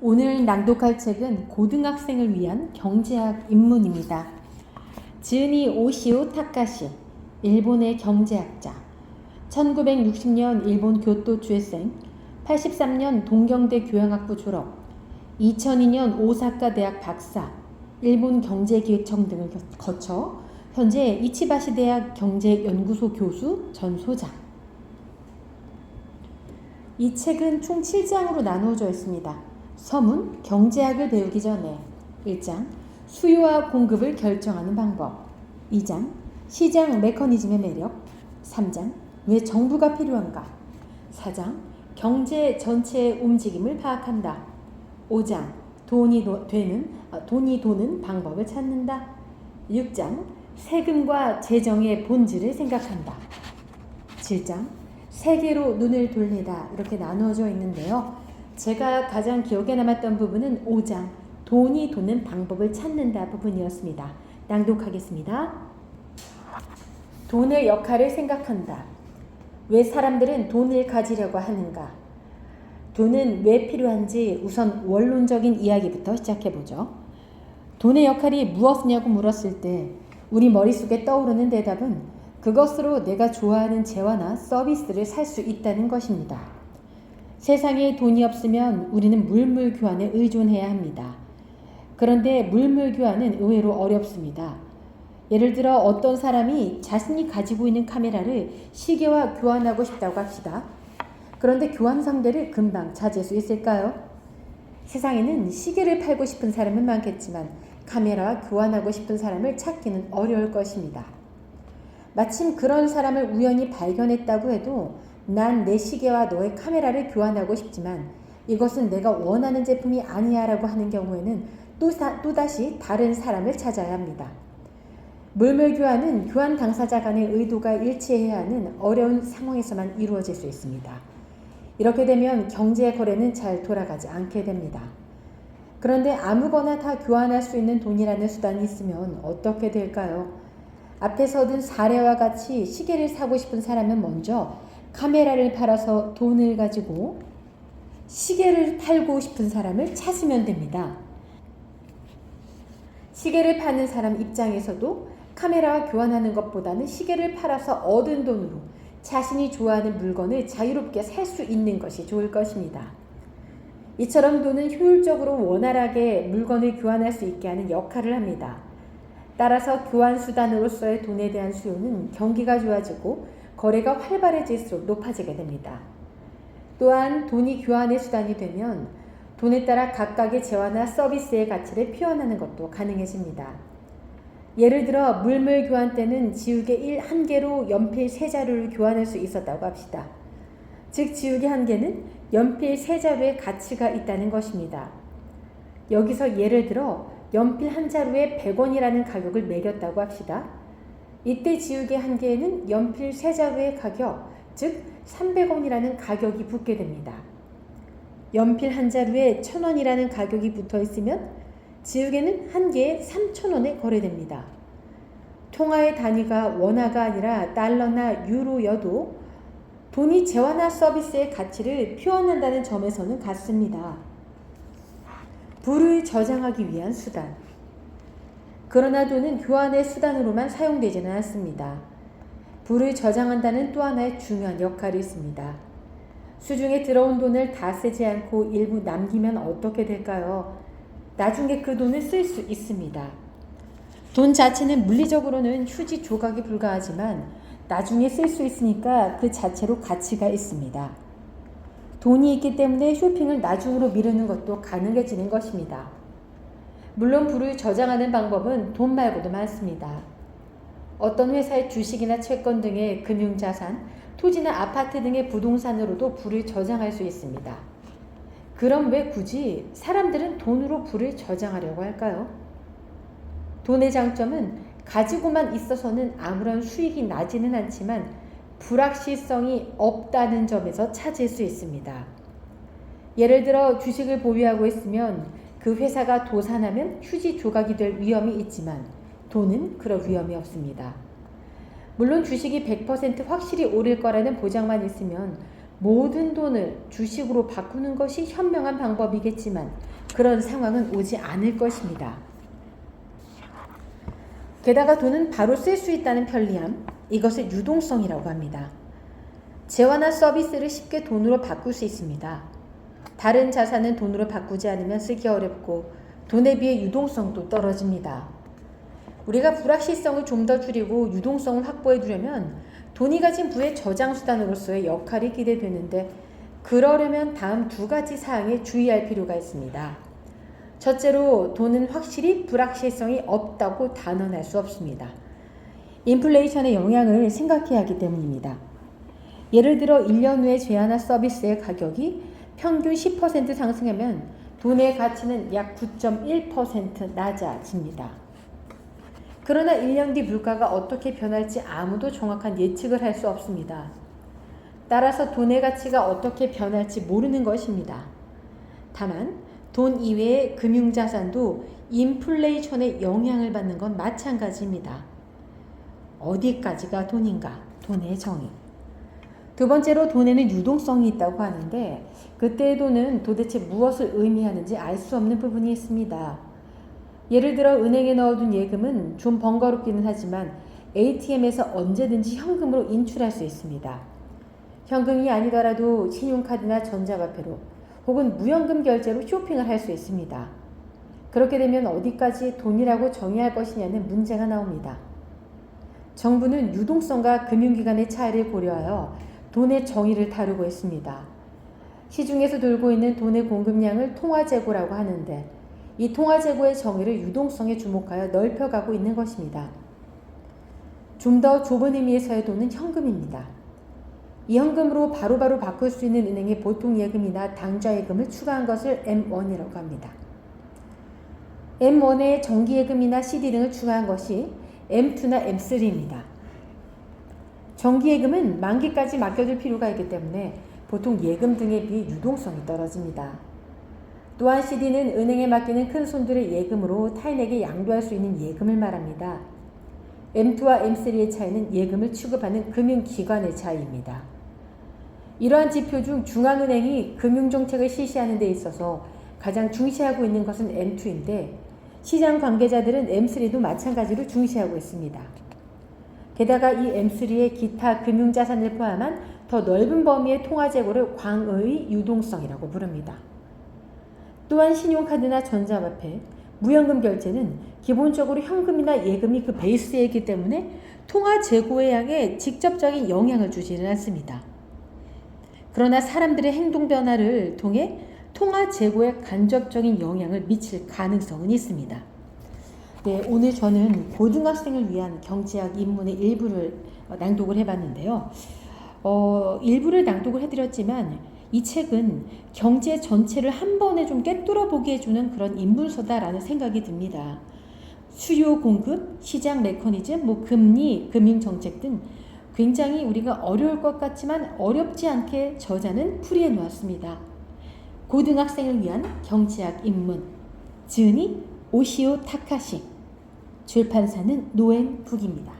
오늘 낭독할 책은 고등학생을 위한 경제학 입문입니다. 지은이 오시오 타카시, 일본의 경제학자. 1960년 일본 교토 주회생, 83년 동경대 교양학부 졸업, 2002년 오사카 대학 박사, 일본 경제기획청 등을 거쳐 현재 이치바시 대학 경제연구소 교수 전 소장. 이 책은 총 7장으로 나누어져 있습니다. 서문, 경제학을 배우기 전에 1장, 수요와 공급을 결정하는 방법 2장, 시장 메커니즘의 매력 3장, 왜 정부가 필요한가 4장, 경제 전체의 움직임을 파악한다 5장, 돈이 도, 되는, 아, 돈이 도는 방법을 찾는다 6장, 세금과 재정의 본질을 생각한다 7장, 세계로 눈을 돌리다 이렇게 나누어져 있는데요. 제가 가장 기억에 남았던 부분은 5장 돈이 도는 방법을 찾는다 부분이었습니다. 낭독하겠습니다. 돈의 역할을 생각한다. 왜 사람들은 돈을 가지려고 하는가? 돈은 왜 필요한지 우선 원론적인 이야기부터 시작해 보죠. 돈의 역할이 무엇이냐고 물었을 때 우리 머릿속에 떠오르는 대답은 그것으로 내가 좋아하는 재화나 서비스를 살 수 있다는 것입니다. 세상에 돈이 없으면 우리는 물물 교환에 의존해야 합니다. 그런데 물물 교환은 의외로 어렵습니다. 예를 들어 어떤 사람이 자신이 가지고 있는 카메라를 시계와 교환하고 싶다고 합시다. 그런데 교환 상대를 금방 찾을 수 있을까요? 세상에는 시계를 팔고 싶은 사람은 많겠지만 카메라와 교환하고 싶은 사람을 찾기는 어려울 것입니다. 마침 그런 사람을 우연히 발견했다고 해도 난 내 시계와 너의 카메라를 교환하고 싶지만 이것은 내가 원하는 제품이 아니야 라고 하는 경우에는 또 또다시 다른 사람을 찾아야 합니다. 물물 교환은 교환 당사자 간의 의도가 일치해야 하는 어려운 상황에서만 이루어질 수 있습니다. 이렇게 되면 경제 거래는 잘 돌아가지 않게 됩니다. 그런데 아무거나 다 교환할 수 있는 돈이라는 수단이 있으면 어떻게 될까요? 앞에서 든 사례와 같이 시계를 사고 싶은 사람은 먼저 카메라를 팔아서 돈을 가지고 시계를 팔고 싶은 사람을 찾으면 됩니다. 시계를 파는 사람 입장에서도 카메라와 교환하는 것보다는 시계를 팔아서 얻은 돈으로 자신이 좋아하는 물건을 자유롭게 살 수 있는 것이 좋을 것입니다. 이처럼 돈은 효율적으로 원활하게 물건을 교환할 수 있게 하는 역할을 합니다. 따라서 교환 수단으로서의 돈에 대한 수요는 경기가 좋아지고 거래가 활발해질수록 높아지게 됩니다. 또한 돈이 교환의 수단이 되면 돈에 따라 각각의 재화나 서비스의 가치를 표현하는 것도 가능해집니다. 예를 들어 물물 교환 때는 지우개 1 한 개로 연필 세 자루를 교환할 수 있었다고 합시다. 즉 지우개 한 개는 연필 세 자루의 가치가 있다는 것입니다. 여기서 예를 들어 연필 한 자루에 100원이라는 가격을 매겼다고 합시다. 이때 지우개 한 개에는 연필 세 자루의 가격, 즉 300원이라는 가격이 붙게 됩니다. 연필 한 자루에 1000원이라는 가격이 붙어 있으면 지우개는 한 개에 3000원에 거래됩니다. 통화의 단위가 원화가 아니라 달러나 유로여도 돈이 재화나 서비스의 가치를 표현한다는 점에서는 같습니다. 부를 저장하기 위한 수단. 그러나 돈은 교환의 수단으로만 사용되지는 않습니다. 부를 저장한다는 또 하나의 중요한 역할이 있습니다. 수중에 들어온 돈을 다 쓰지 않고 일부 남기면 어떻게 될까요? 나중에 그 돈을 쓸 수 있습니다. 돈 자체는 물리적으로는 휴지 조각이 불과하지만 나중에 쓸 수 있으니까 그 자체로 가치가 있습니다. 돈이 있기 때문에 쇼핑을 나중으로 미루는 것도 가능해지는 것입니다. 물론 부를 저장하는 방법은 돈 말고도 많습니다. 어떤 회사의 주식이나 채권 등의 금융자산, 토지나 아파트 등의 부동산으로도 부를 저장할 수 있습니다. 그럼 왜 굳이 사람들은 돈으로 부를 저장하려고 할까요? 돈의 장점은 가지고만 있어서는 아무런 수익이 나지는 않지만 불확실성이 없다는 점에서 찾을 수 있습니다. 예를 들어 주식을 보유하고 있으면 그 회사가 도산하면 휴지 조각이 될 위험이 있지만 돈은 그럴 위험이 없습니다. 물론 주식이 100% 확실히 오를 거라는 보장만 있으면 모든 돈을 주식으로 바꾸는 것이 현명한 방법이겠지만 그런 상황은 오지 않을 것입니다. 게다가 돈은 바로 쓸 수 있다는 편리함, 이것을 유동성이라고 합니다. 재화나 서비스를 쉽게 돈으로 바꿀 수 있습니다. 다른 자산은 돈으로 바꾸지 않으면 쓰기 어렵고 돈에 비해 유동성도 떨어집니다. 우리가 불확실성을 좀 더 줄이고 유동성을 확보해 두려면 돈이 가진 부의 저장 수단으로서의 역할이 기대되는데 그러려면 다음 두 가지 사항에 주의할 필요가 있습니다. 첫째로 돈은 확실히 불확실성이 없다고 단언할 수 없습니다. 인플레이션의 영향을 생각해야 하기 때문입니다. 예를 들어 1년 후에 제하나 서비스의 가격이 평균 10% 상승하면 돈의 가치는 약 9.1% 낮아집니다. 그러나 1년 뒤 물가가 어떻게 변할지 아무도 정확한 예측을 할 수 없습니다. 따라서 돈의 가치가 어떻게 변할지 모르는 것입니다. 다만 돈 이외의 금융자산도 인플레이션의 영향을 받는 건 마찬가지입니다. 어디까지가 돈인가? 돈의 정의. 두 번째로 돈에는 유동성이 있다고 하는데 그때의 돈은 도대체 무엇을 의미하는지 알 수 없는 부분이 있습니다. 예를 들어 은행에 넣어둔 예금은 좀 번거롭기는 하지만 ATM에서 언제든지 현금으로 인출할 수 있습니다. 현금이 아니더라도 신용카드나 전자화폐로 혹은 무현금 결제로 쇼핑을 할 수 있습니다. 그렇게 되면 어디까지 돈이라고 정의할 것이냐는 문제가 나옵니다. 정부는 유동성과 금융기관의 차이를 고려하여 돈의 정의를 다루고 있습니다. 시중에서 돌고 있는 돈의 공급량을 통화재고라고 하는데 이 통화재고의 정의를 유동성에 주목하여 넓혀가고 있는 것입니다. 좀 더 좁은 의미에서의 돈은 현금입니다. 이 현금으로 바로바로 바꿀 수 있는 은행의 보통 예금이나 당좌 예금을 추가한 것을 M1이라고 합니다. M1에 정기 예금이나 CD 등을 추가한 것이 M2나 M3입니다. 정기 예금은 만기까지 맡겨둘 필요가 있기 때문에 보통 예금 등에 비해 유동성이 떨어집니다. 또한 CD는 은행에 맡기는 큰 손들의 예금으로 타인에게 양도할 수 있는 예금을 말합니다. M2와 M3의 차이는 예금을 취급하는 금융기관의 차이입니다. 이러한 지표 중 중앙은행이 금융정책을 실시하는 데 있어서 가장 중시하고 있는 것은 M2인데 시장 관계자들은 M3도 마찬가지로 중시하고 있습니다. 게다가 이 M3의 기타 금융자산을 포함한 더 넓은 범위의 통화재고를 광의 유동성이라고 부릅니다. 또한 신용카드나 전자화폐, 무현금 결제는 기본적으로 현금이나 예금이 그 베이스이기 때문에 통화 재고의 양에 직접적인 영향을 주지는 않습니다. 그러나 사람들의 행동 변화를 통해 통화 재고에 간접적인 영향을 미칠 가능성은 있습니다. 네, 오늘 저는 고등학생을 위한 경제학 입문의 일부를 낭독을 해봤는데요. 어, 일부를 낭독을 해드렸지만 이 책은 경제 전체를 한 번에 좀 꿰뚫어 보게 해주는 그런 인문서다라는 생각이 듭니다. 수요 공급, 시장 메커니즘, 뭐 금리, 금융 정책 등 굉장히 우리가 어려울 것 같지만 어렵지 않게 저자는 풀이해 놓았습니다. 고등학생을 위한 경제학 입문 지은이 오시오 타카시 출판사는 노엔 북입니다.